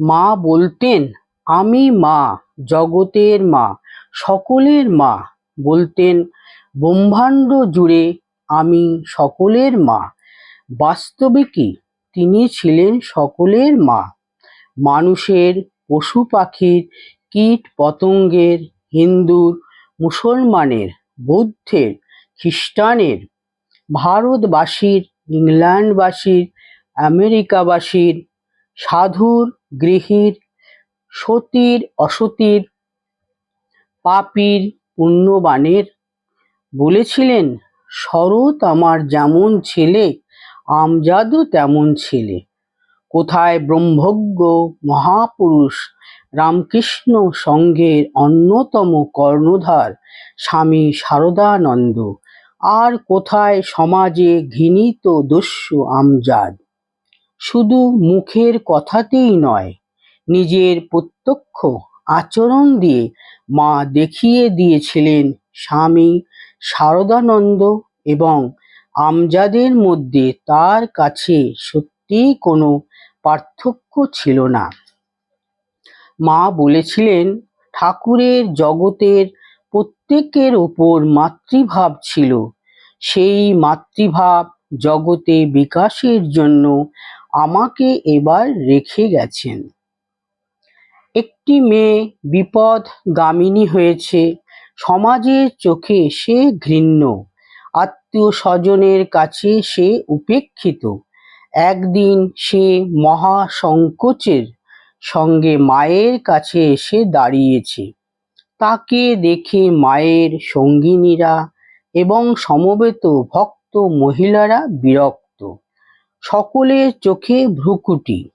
মা বলতেন, আমি মা, জগতের মা, সকলের মা। বলতেন, ব্রহ্মাণ্ড জুড়ে আমি সকলের মা। বাস্তবে কি তিনি ছিলেন সকলের মা? মানুষের, পশু পাখির, কীট পতঙ্গের, হিন্দুর, মুসলমানের, বৌদ্ধের, খ্রিস্টানের, ভারতবাসীর, ইংল্যান্ডবাসীর, আমেরিকাবাসীর, সাধুর গৃহীর, সতীর, অসতীর, পাপীর, পুণ্যবানের বলেছিলেন, শরৎ আমার যেমন ছেলে, আমজাদও তেমন ছেলে। কোথায় ব্রহ্মজ্ঞ, মহাপুরুষ, রামকৃষ্ণ সঙ্ঘের অন্যতম কর্ণধার স্বামী শারদানন্দ? আর কোথায় সমাজে ঘৃণিত দস্যু আমজাদ? শুধু মুখের কথাতেই নয়, নিজের প্রত্যক্ষ আচরণ দিয়ে মা দেখিয়ে দিয়েছিলেন স্বামী শারদানন্দ এবং আমজাদের মধ্যে তার কাছে সত্যিই কোনো পার্থক্য ছিল না। মা বলেছিলেন, ঠাকুরের জগতের প্রত্যেকের ওপর মাতৃভাব ছিল। সেই মাতৃভাব জগতে বিকাশের জন্য আমাকে এবার রেখে গেছেন। একটি মেয়ে বিপদগামিনী হয়েছে, সমাজের চোখে সে ঘৃণ্য আত্মীয় স্বজনের কাছে সে উপেক্ষিত। একদিন সে মহা সংকোচের সঙ্গে মায়ের কাছে এসে দাঁড়িয়েছে। তাকে দেখে মায়ের সঙ্গিনীরা এবং সমবেত ভক্ত মহিলারা বিরক্ত। সকলের চোখে ভ্রুকুটি।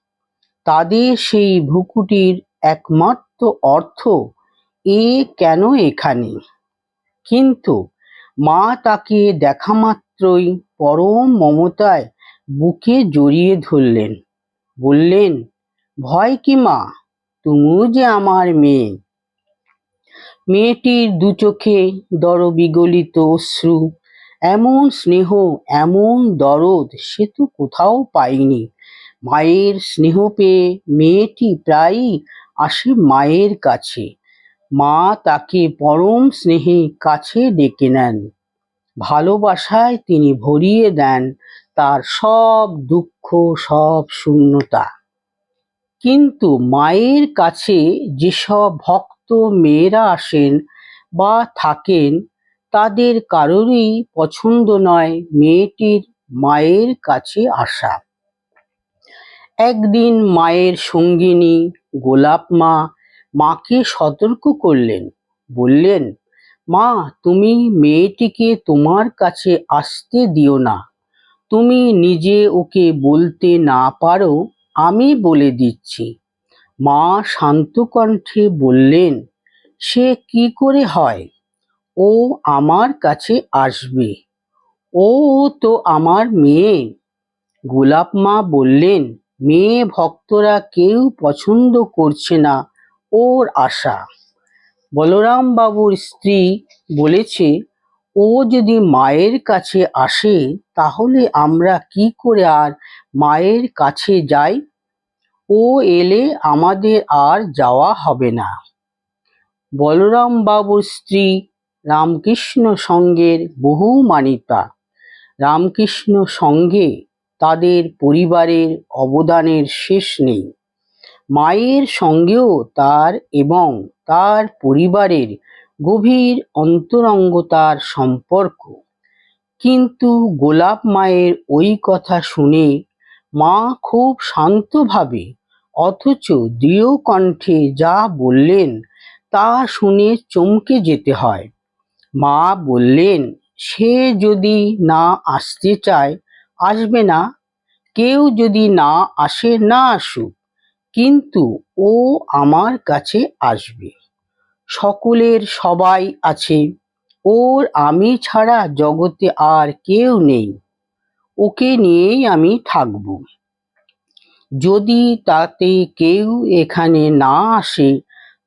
তাদের সেই ভ্রুকুটির একমাত্র অর্থ, এ কেন এখানে? কিন্তু মা তাকে দেখা মাত্রই পরম মমতায় বুকে জড়িয়ে ধরলেন। বললেন, ভয় কি মা? তুমিও যে আমার মেয়ে। মেয়েটির দু চোখে দরবিগলিত অশ্রু এমন স্নেহ, এমন দরদ সে তো কোথাও পায়নি। মায়ের স্নেহ পেয়ে মেয়েটি প্রায়ই আসে মায়ের কাছে। মা তাকে পরম স্নেহে কাছে ডেকে নেন। ভালোবাসায় তিনি ভরিয়ে দেন তার সব দুঃখ, সব শূন্যতা। কিন্তু মায়ের কাছে যেসব ভক্ত, মেয়েরা আসেন বা থাকেন তাদের কারোরই পছন্দ নয় মেয়েটির মায়ের কাছে আসা। একদিন মায়ের সঙ্গিনী গোলাপ মা মাকে সতর্ক করলেন, বললেন, মা, তুমি মেয়েটিকে তোমার কাছে আসতে দিও না। তুমি নিজে ওকে বলতে না পারো, আমি বলে দিচ্ছি। মা শান্ত কণ্ঠে বললেন, সে কি করে হয়? ও আমার কাছে আসবে। ও তো আমার মেয়ে। গোলাপ মা বললেন, মেয়ে ভক্তরা কেউ পছন্দ করছে না ওর আশা। বলরাম বাবুর স্ত্রী বলেছে, ও যদি মায়ের কাছে আসে, তাহলে আমরা কি করে আর মায়ের কাছে যাই? ও এলে আমাদের আর যাওয়া হবে না। বলরাম বাবুর স্ত্রী রামকৃষ্ণ সঙ্গের বহু মানিতা রামকৃষ্ণ সঙ্গে তাদের পরিবারের অবদানের শেষ নেই। মায়ের সঙ্গেও তার এবং তার পরিবারের গভীর অন্তরঙ্গতার সম্পর্ক। কিন্তু গোলাপ মায়ের ওই কথা শুনে মা খুব শান্তভাবে, অথচ দৃঢ় কণ্ঠে যা বললেন তা শুনে চমকে যেতে হয়। মা বললেন, সে যদি না আসতে চায়, আসবে না। কেউ যদি না আসে, না আসুক। কিন্তু ও আমার কাছে আসবে। সকলের সবাই আছে। ওর আমি ছাড়া জগতে আর কেউ নেই। ওকে নিয়েই আমি থাকব। যদি তাতে কেউ এখানে না আসে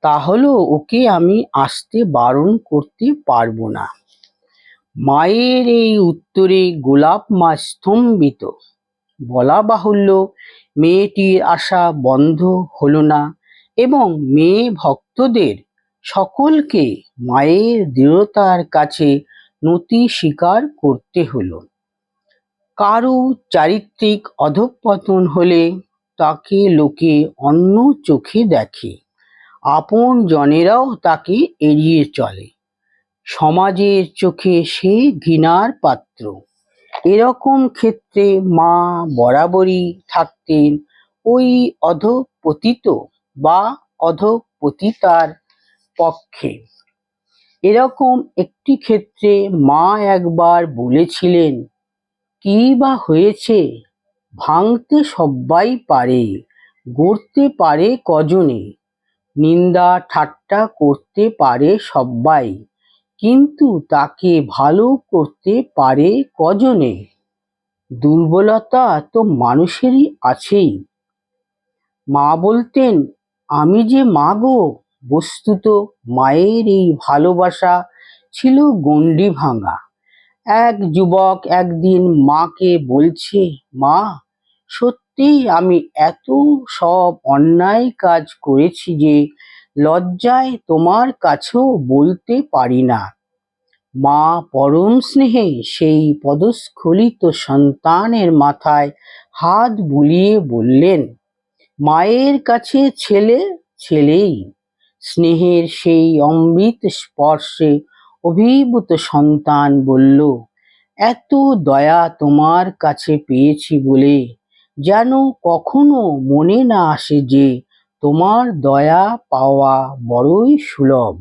তাহলেও ওকে আমি আসতে বারণ করতে পারব না। মায়ের এই উত্তরে গোলাপ মা স্তম্ভিত। বলা বাহুল্য, মেয়েটির আশা বন্ধ হলো না এবং মেয়ে ভক্তদের সকলকে মায়ের দৃঢ়তার কাছে নতি স্বীকার করতে হলো। কারও চারিত্রিক অধঃপতন হলে তাকে লোকে অন্য চোখে দেখে। আপন জনেরাও তাকে এড়িয়ে চলে? সমাজের চোখে সে ঘৃণার পাত্র। এরকম ক্ষেত্রে মা বরাবরই থাকতেন ওই অধপতিত বা অধপতিতার পক্ষে। এরকম একটি ক্ষেত্রে মা একবার বলেছিলেন, কি বা হয়েছে? ভাঙতে সবাই পারে, গড়তে পারে কজনে? নিন্দা ঠাট্টা করতে পারে সব্বাই, কিন্তু তাকে ভালো করতে পারে কজনে? দুর্বলতা তো মানুষেরই আছেই। মা বলতেন, আমি যে মা গো, বস্তুত মায়ের এই ভালোবাসা ছিল গণ্ডি ভাঙা। এক যুবক একদিন মাকে বলছে, মা, সত্যি আমি এত সব অন্যায় কাজ করেছি যে লজ্জায় তোমার কাছেও বলতে পারি না। মা পরম স্নেহে সেই পদস্খলিত সন্তানের মাথায় হাত বুলিয়ে বললেন, মায়ের কাছে ছেলে ছেলেই। স্নেহের সেই অমৃত স্পর্শে অভিভূত সন্তান বলল, এত দয়া তোমার কাছে পেয়েছি বলে যেন কখনো মনে না আসে যে তোমার দয়া পাওয়া বড়ই সুলভ।